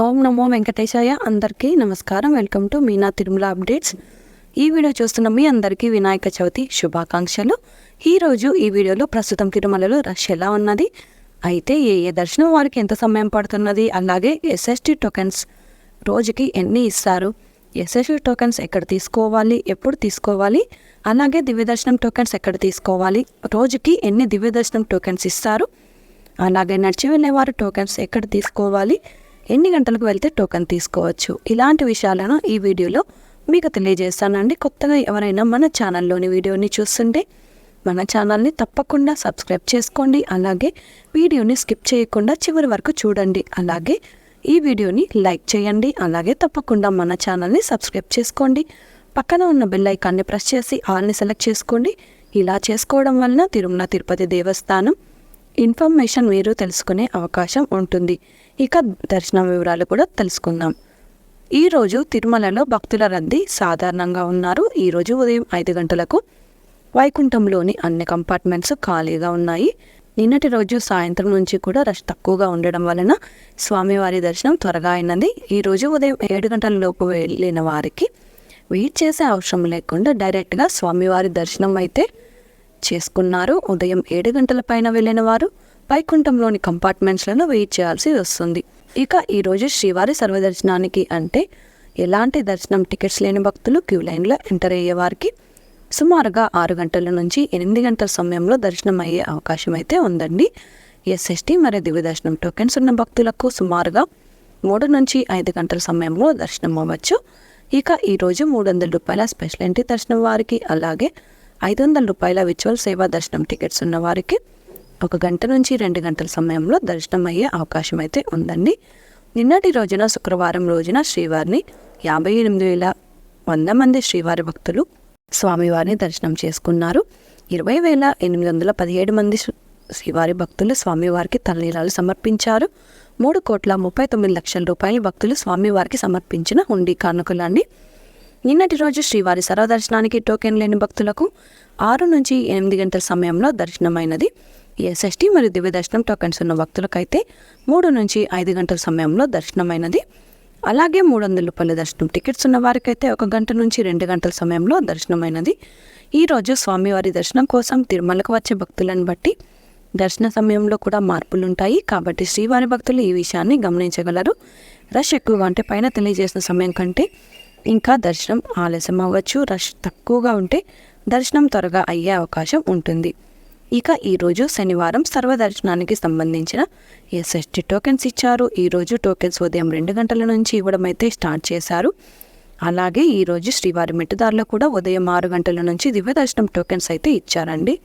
ఓం నమో వెంకటేశాయ అందరికీ నమస్కారం. Welcome to Meena Tirumala updates. ఈ వీడియో చూస్తున్న మీ అందరికీ వినాయక చవితి శుభాకాంక్షలు. ఈరోజు ఈ వీడియోలో ప్రస్తుతం తిరుమలలో రష్ ఎలా ఉన్నది? అయితే ఏ ఏ దర్శనం వారికి ఎంత సమయం పడుతున్నది? అలాగే ఎస్ఎస్టీ టోకెన్స్ రోజుకి ఎన్ని ఇస్తారు? ఎస్ఎస్టీ టోకెన్స్ ఎక్కడ తీసుకోవాలి? ఎప్పుడు తీసుకోవాలి? అలాగే దివ్య దర్శనం టోకెన్స్ ఎక్కడ తీసుకోవాలి? రోజుకి ఎన్ని దివ్య దర్శనం టోకెన్స్ ఇస్తారు? అలాగే నడిచి వెళ్ళేవారు టోకెన్స్ ఎక్కడ తీసుకోవాలి? ఎన్ని గంటలకు వెళ్తే టోకెన్ తీసుకోవచ్చు? ఇలాంటి విషయాలను ఈ వీడియోలో మీకు తెలియజేస్తానండి. కొత్తగా ఎవరైనా మన ఛానల్లోని వీడియోని చూస్తుంటే మన ఛానల్ని తప్పకుండా సబ్స్క్రైబ్ చేసుకోండి. అలాగే వీడియోని స్కిప్ చేయకుండా చివరి వరకు చూడండి. అలాగే ఈ వీడియోని లైక్ చేయండి. అలాగే తప్పకుండా మన ఛానల్ని సబ్స్క్రైబ్ చేసుకోండి. పక్కన ఉన్న బెల్ ఐకాన్ని ప్రెస్ చేసి ఆల్ని సెలెక్ట్ చేసుకోండి. ఇలా చేసుకోవడం వలన తిరుమల తిరుపతి దేవస్థానం ఇన్ఫర్మేషన్ మీరు తెలుసుకునే అవకాశం ఉంటుంది. ఇక దర్శనం వివరాలు కూడా తెలుసుకుందాం. ఈరోజు తిరుమలలో భక్తుల రద్దీ సాధారణంగా ఉన్నారు. ఈరోజు ఉదయం ఐదు గంటలకు వైకుంఠంలోని అన్ని కంపార్ట్మెంట్స్ ఖాళీగా ఉన్నాయి. నిన్నటి రోజు సాయంత్రం నుంచి కూడా రష్ తక్కువగా ఉండడం వలన స్వామివారి దర్శనం త్వరగా అయినది. ఈరోజు ఉదయం ఏడు గంటల లోపు వెళ్ళిన వారికి వెయిట్ చేసే అవసరం లేకుండా డైరెక్ట్గా స్వామివారి దర్శనం అయితే చేసుకున్నారు. ఉదయం ఏడు గంటల పైన వెళ్ళిన వారు వైకుంఠంలోని కంపార్ట్మెంట్స్లను వెయిట్ చేయాల్సి వస్తుంది. ఇక ఈరోజు శ్రీవారి సర్వదర్శనానికి అంటే ఎలాంటి దర్శనం టికెట్స్ లేని భక్తులు క్యూ లైన్లో ఎంటర్ అయ్యే వారికి సుమారుగా ఆరు గంటల నుంచి ఎనిమిది గంటల సమయంలో దర్శనం అయ్యే అవకాశం అయితే ఉందండి. ఎస్ఎస్టీ మరియు దివ్య దర్శనం టోకెన్స్ ఉన్న భక్తులకు సుమారుగా మూడు నుంచి ఐదు గంటల సమయంలో దర్శనం అవ్వచ్చు. ఇక ఈరోజు మూడు వందల రూపాయల స్పెషల్ ఎంట్రీ దర్శనం వారికి. అలాగే ఐదు వందల రూపాయల విచువల్ సేవా దర్శనం టికెట్స్ ఉన్న వారికి ఒక గంట నుంచి రెండు గంటల సమయంలో దర్శనం అయ్యే అవకాశం అయితే ఉందండి. నిన్నటి రోజున శుక్రవారం రోజున శ్రీవారిని యాభై ఎనిమిది వేల వంద మంది శ్రీవారి భక్తులు స్వామివారిని దర్శనం చేసుకున్నారు. ఇరవై వేల ఎనిమిది వందల పదిహేడు మంది శ్రీవారి భక్తులు స్వామివారికి తలనీలాలు సమర్పించారు. మూడు కోట్ల ముప్పై తొమ్మిది లక్షల రూపాయల భక్తులు స్వామివారికి సమర్పించిన హుండీ కానుకలండి. నిన్నటి రోజు శ్రీవారి సర్వదర్శనానికి టోకెన్ లేని భక్తులకు ఆరు నుంచి ఎనిమిది గంటల సమయంలో దర్శనమైనది. ఎస్ఎస్టీ మరియు దివ్య దర్శనం టోకెన్స్ ఉన్న భక్తులకైతే మూడు నుంచి ఐదు గంటల సమయంలో దర్శనమైనది. అలాగే మూడు వందల రూపాయల దర్శనం టికెట్స్ ఉన్న వారికైతే ఒక గంట నుంచి రెండు గంటల సమయంలో దర్శనమైనది. ఈరోజు స్వామివారి దర్శనం కోసం తిరుమలకు వచ్చే భక్తులను బట్టి దర్శన సమయంలో కూడా మార్పులు ఉంటాయి కాబట్టి శ్రీవారి భక్తులు ఈ విషయాన్ని గమనించగలరు. రష్ ఎక్కువగా అంటే పైన తెలియజేసిన సమయం కంటే ఇంకా దర్శనం ఆలస్యం అవ్వచ్చు రష్ తక్కువగా ఉంటే దర్శనం త్వరగా అయ్యే అవకాశం ఉంటుంది. ఇక ఈరోజు శనివారం సర్వదర్శనానికి సంబంధించిన ఎస్ఎస్టీ టోకెన్స్ ఇచ్చారు. ఈరోజు టోకెన్స్ ఉదయం రెండు గంటల నుంచి ఇవ్వడం అయితే స్టార్ట్ చేశారు. అలాగే ఈరోజు శ్రీవారి మెట్టుదారిలో కూడా ఉదయం ఆరు గంటల నుంచి దివ్య దర్శనం టోకెన్స్ అయితే ఇచ్చారండి.